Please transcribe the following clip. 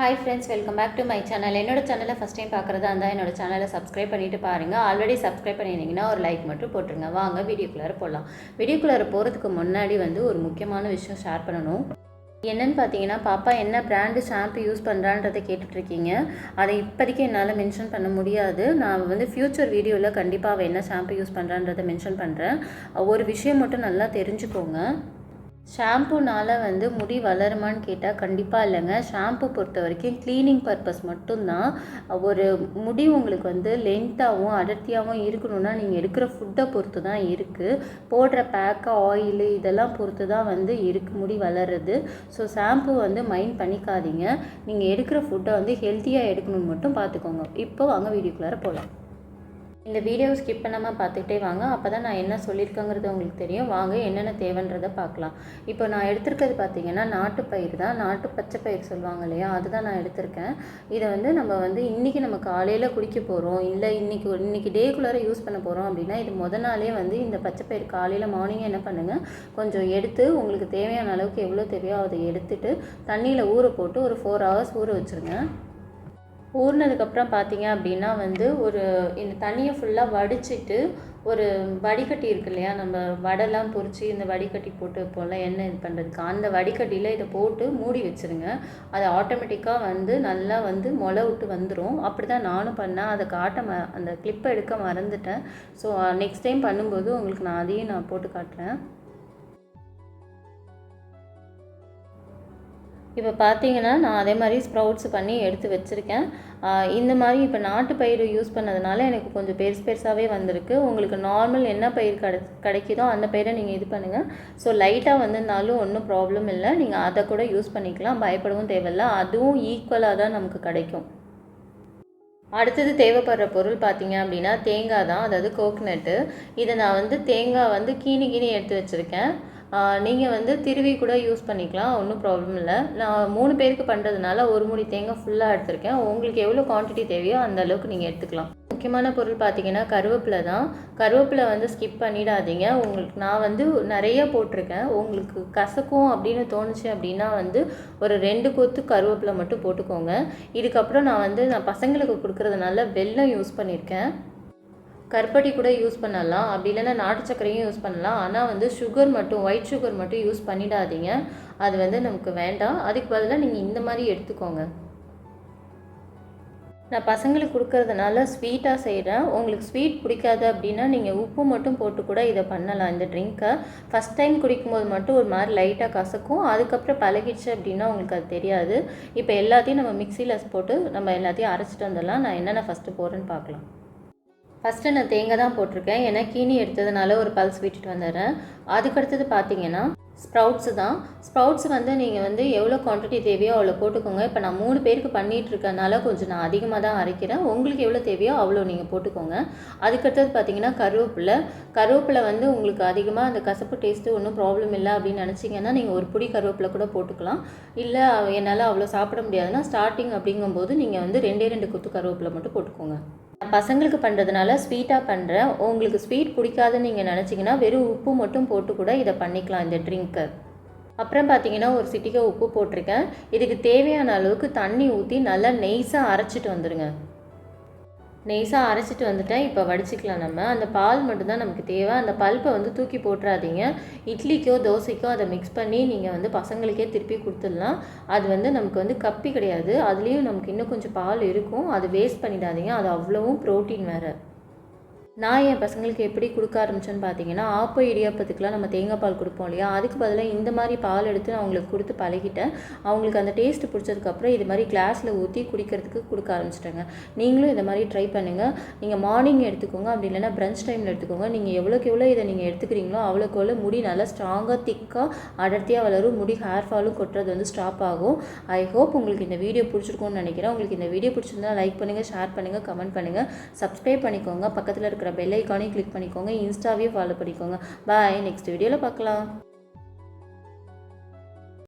Hi friends welcome back to my channel என்னோட சேனலை first time பார்க்குறதா இருந்தால் என்னோட சேனலை சப்ஸ்கிரைப் பண்ணிட்டு பாருங்கள் ஆல்ரெடி சப்ஸ்கிரைப் பண்ணியிருந்தீங்கன்னா ஒரு லைக் மட்டும் போட்டுருங்க. வாங்க வீடியோக்குள்ளார போடலாம் வீடியோக்குள்ளார போகிறதுக்கு முன்னாடி வந்து ஒரு முக்கியமான விஷயம் ஷேர் பண்ணணும். என்னென்னு பார்த்தீங்கன்னா பாப்பா என்ன பிராண்டு ஷாம்பு யூஸ் பண்ணுறான்றதை கேட்டுட்ருக்கீங்க. அதை இப்போதைக்கு என்னால் மென்ஷன் பண்ண முடியாது. நான் வந்து ஃப்யூச்சர் வீடியோவில் கண்டிப்பாக அவள் என்ன ஷாம்பு யூஸ் பண்ணுறான்றதை மென்ஷன் பண்ணுறேன் ஒரு விஷயம் மட்டும் நல்லா தெரிஞ்சுக்கோங்க. ஷாம்புனால் வந்து முடி வளருமான்னு கேட்டால் கண்டிப்பாக இல்லைங்க. ஷாம்பு பொறுத்த வரைக்கும் க்ளீனிங் பர்பஸ் மட்டும்தான். ஒரு முடி உங்களுக்கு வந்து லென்த்தாகவும் அடர்த்தியாகவும் இருக்கணும்னா நீங்கள் எடுக்கிற ஃபுட்டை பொறுத்து தான் இருக்குது போடுற பேக்கு ஆயிலு இதெல்லாம் பொறுத்து தான் வந்து இருக்கு முடி வளருது. ஸோ ஷாம்பு வந்து மைண்ட் பண்ணிக்காதீங்க. நீங்கள் எடுக்கிற ஃபுட்டை வந்து ஹெல்த்தியாக எடுக்கணும்னு மட்டும் பார்த்துக்கோங்க இப்போ வாங்க வீடியோக்குள்ளார போகலாம் இந்த வீடியோவை ஸ்கிப் பண்ணாமல் பார்த்துக்கிட்டே வாங்க. அப்போ தான் நான் என்ன சொல்லியிருக்கேங்கிறது உங்களுக்கு தெரியும். வாங்க என்னென்ன தேவைன்றதை பார்க்கலாம். இப்போ நான் எடுத்திருக்கிறது பார்த்தீங்கன்னா நாட்டு பயிர் தான். நாட்டு பச்சை பயிர் சொல்லுவாங்க இல்லையா? அதுதான் நான் எடுத்திருக்கேன். இதை வந்து நம்ம வந்து இன்றைக்கி நம்ம காலையில் குடிக்க போகிறோம் இல்லை இன்றைக்கி இன்றைக்கி டேக்குள்ளார யூஸ் பண்ண போகிறோம் அப்படின்னா இது முத நாளே வந்து இந்த பச்சை பயிர் காலையில் மார்னிங் என்ன பண்ணுங்கள் கொஞ்சம் எடுத்து உங்களுக்கு தேவையான அளவுக்கு எவ்வளோ தேவையோ அதை எடுத்துட்டு தண்ணியில் ஊற போட்டு ஒரு ஃபோர் ஹவர்ஸ் ஊற வச்சுருங்க. ஊறினதுக்கப்புறம் பார்த்தீங்க அப்படின்னா வந்து ஒரு இந்த தண்ணியை ஃபுல்லாக வடிச்சிட்டு ஒரு வடிகட்டி இருக்கு இல்லையா? நம்ம வடைலாம் பொரித்து இந்த வடிகட்டி போட்டு வைப்போம்ல எண்ணெய் இது பண்ணுறதுக்கு அந்த வடிகட்டியில் இதை போட்டு மூடி வச்சுருங்க. அது ஆட்டோமேட்டிக்காக வந்து நல்லா வந்து முளை விட்டு வந்துடும் அப்படி தான் நானும் பண்ணேன். அதை காட்ட ம அந்த கிளிப்பை எடுக்க மறந்துட்டேன். ஸோ நெக்ஸ்ட் டைம் பண்ணும்போது உங்களுக்கு நான் அதையும் நான் போட்டு காட்டுறேன். இப்போ பார்த்தீங்கன்னா நான் அதே மாதிரி ஸ்ப்ரவுட்ஸ் பண்ணி எடுத்து வச்சுருக்கேன். இந்த மாதிரி இப்போ நாட்டு பயிர் யூஸ் பண்ணதுனால எனக்கு கொஞ்சம் பெருசு பெருசாகவே வந்திருக்கு. உங்களுக்கு நார்மல் என்ன பயிர் கிடை கிடைக்குதோ அந்த பயிரை நீங்கள் இது பண்ணுங்கள் ஸோ லைட்டாக வந்திருந்தாலும் ஒன்றும் ப்ராப்ளம் இல்லை. நீங்கள் அதை கூட யூஸ் பண்ணிக்கலாம். பயப்படவும் தேவையில்லை. அதுவும் ஈக்குவலாக தான் நமக்கு கிடைக்கும். அடுத்தது தேவைப்படுற பொருள் பார்த்தீங்க அப்படின்னா தேங்காய் தான். அதாவது கோக்னட்டு இதை நான் வந்து தேங்காய் வந்து கீணி கீனி எடுத்து வச்சுருக்கேன். நீங்கள் வந்து திருவி கூட யூஸ் பண்ணிக்கலாம் ஒன்றும் ப்ராப்ளம் இல்லை. நான் மூணு பேருக்கு பண்ணுறதுனால ஒரு மூடி தேங்காய் ஃபுல்லாக எடுத்திருக்கேன். உங்களுக்கு எவ்வளோ குவான்டிட்டி தேவையோ அந்த அளவுக்கு நீங்கள் எடுத்துக்கலாம். முக்கியமான பொருள் பார்த்தீங்கன்னா கருவேப்பிலை தான். கருவேப்பிலை வந்து ஸ்கிப் பண்ணிடாதீங்க. உங்களுக்கு நான் வந்து நிறைய போட்டிருக்கேன். உங்களுக்கு கசக்கும் அப்படின்னு தோணுச்சு அப்படின்னா வந்து ஒரு ரெண்டு கொத்து கருவேப்பிலை மட்டும் போட்டுக்கோங்க. இதுக்கப்புறம் நான் வந்து நான் பசங்களுக்கு கொடுக்குறதுனால வெல்லம் யூஸ் பண்ணியிருக்கேன் கற்பட்டி கூட யூஸ் பண்ணலாம். அப்படி இல்லைன்னா நாட்டு சர்க்கரையும் யூஸ் பண்ணலாம். ஆனால் வந்து சுகர் மட்டும் ஒயிட் சுகர் மட்டும் யூஸ் பண்ணிடாதீங்க. அது வந்து நமக்கு வேண்டாம். அதுக்கு பதிலாக நீங்கள் இந்த மாதிரி எடுத்துக்கோங்க. நான் பசங்களுக்கு கொடுக்கறதுனால ஸ்வீட்டாக செய்கிறேன் உங்களுக்கு ஸ்வீட் பிடிக்காது அப்படின்னா நீங்கள் உப்பு மட்டும் போட்டு கூட இதை பண்ணலாம். இந்த ட்ரிங்க்கை ஃபஸ்ட் டைம் குடிக்கும்போது மட்டும் ஒரு மாதிரி லைட்டாக கசக்கும். அதுக்கப்புறம் பழகிடுச்சு அப்படின்னா உங்களுக்கு அது தெரியாது. இப்போ எல்லாத்தையும் நம்ம மிக்சியில் போட்டு நம்ம எல்லாத்தையும் அரைச்சிட்டு வந்துடலாம். நான் என்னென்ன ஃபஸ்ட்டு போடுறேன்னு பார்க்கலாம். ஃபஸ்ட்டு நான் தேங்காய் தான் போட்டிருக்கேன். ஏன்னா கீனி எடுத்ததுனால ஒரு பல்ஸ் விட்டுட்டு வந்துடுறேன். அதுக்கடுத்தது பார்த்தீங்கன்னா ஸ்ப்ரவுட்ஸு தான். ஸ்ப்ரவுட்ஸ் வந்து நீங்கள் வந்து எவ்வளோ குவான்டிட்டி தேவையோ அவ்வளோ போட்டுக்கோங்க. இப்போ நான் மூணு பேருக்கு பண்ணிகிட்டு இருக்கனால கொஞ்சம் நான் அதிகமாக தான் அரைக்கிறேன். உங்களுக்கு எவ்வளோ தேவையோ அவ்வளோ நீங்கள் போட்டுக்கோங்க. அதுக்கடுத்தது பார்த்தீங்கன்னா கருவேப்பிலை. கருவேப்பிலை வந்து உங்களுக்கு அதிகமாக அந்த கசப்பு டேஸ்ட்டு ஒன்றும் ப்ராப்ளம் இல்லை அப்படின்னு நினச்சிங்கன்னா நீங்கள் ஒரு புடி கருவேப்பிலை கூட போட்டுக்கலாம். இல்லை என்னால் அவ்வளோ சாப்பிட முடியாதுன்னா ஸ்டார்டிங் அப்படிங்கும்போது நீங்கள் வந்து ரெண்டே ரெண்டு குத்து கருவேப்பிலை மட்டும் போட்டுக்கோங்க. பசங்களுக்கு பண்ணுறதுனால ஸ்வீட்டாக பண்ணுறேன் உங்களுக்கு ஸ்வீட் பிடிக்காதுன்னு நீங்கள் நினச்சிங்கன்னா வெறும் உப்பு மட்டும் போட்டு கூட இதை பண்ணிக்கலாம் இந்த ட்ரிங்க்கு அப்புறம் பார்த்தீங்கன்னா ஒரு சிட்டிக்கை உப்பு போட்டிருக்கேன். இதுக்கு தேவையான அளவுக்கு தண்ணி ஊற்றி நல்லா நெய்ஸாக அரைச்சிட்டு வந்துடுங்க நெய்ஸாக அரைச்சிட்டு வந்துட்டேன். இப்போ வடிச்சிக்கலாம் நம்ம. அந்த பால் மட்டும்தான் நமக்கு தேவை. அந்த பல்ப்பை வந்து தூக்கி போட்டுறாதீங்க. இட்லிக்கோ தோசைக்கோ அதை மிக்ஸ் பண்ணி நீங்கள் வந்து பசங்களுக்கே திருப்பி கொடுத்துடலாம். அது வந்து நமக்கு வந்து கப்பி கிடையாது. அதுலேயும் நமக்கு இன்னும் கொஞ்சம் பால் இருக்கும். அது வேஸ்ட் பண்ணிடாதீங்க. அது அவ்வளவும் ப்ரோட்டீன் வேறு. நான் என் பசங்களுக்கு எப்படி கொடுக்க ஆரம்பிச்சேன்னு பார்த்தீங்கன்னா ஆப்போ இடியாப்பத்துக்குலாம் நம்ம தேங்காய் பால் கொடுப்போம் இல்லையா? அதுக்கு பதிலாக இந்த மாதிரி பால் எடுத்து நான் அவங்களுக்கு கொடுத்து பழகிட்டேன். அவங்களுக்கு அந்த டேஸ்ட் பிடிச்சதுக்கப்புறம் இது மாதிரி கிளாஸில் ஊற்றி குடிக்கிறதுக்கு கொடுக்க ஆரம்பிச்சிட்டேங்க. நீங்களும் இதை மாதிரி ட்ரை பண்ணுங்கள் நீங்கள் மார்னிங் எடுத்துக்கோங்க. அப்படி இல்லைன்னா பிரஞ்ச் டைமில் எடுத்துக்கோங்க. நீங்கள் எவ்வளோக்கு எவ்வளோ இதை நீங்கள் எடுத்துக்கிறீங்களோ அவ்வளோக்கு எவ்வளோ முடி நல்லா ஸ்ட்ராங்காக திக்காக அடர்த்தியாக வளரும். முடி ஹேர் ஃபாலும் கொட்டுறது வந்து ஸ்டாப் ஆகும். ஐ ஹோப் உங்களுக்கு இந்த வீடியோ பிடிச்சிருக்கும்னு நினைக்கிறேன். உங்களுக்கு இந்த வீடியோ பிடிச்சிருந்தா லைக் பண்ணுங்கள் ஷேர் பண்ணுங்கள் கமெண்ட் பண்ணுங்கள் சப்ஸ்கிரைப் பண்ணிக்கோங்க. பக்கத்தில் இருக்கிற பெல் ஐக்கானையும் கிளிக் பண்ணிக்கோங்க. இன்ஸ்டாவையும் ஃபாலோ பண்ணிக்கோங்க. பாய் நெக்ஸ்ட் வீடியோவில் பார்க்கலாம்.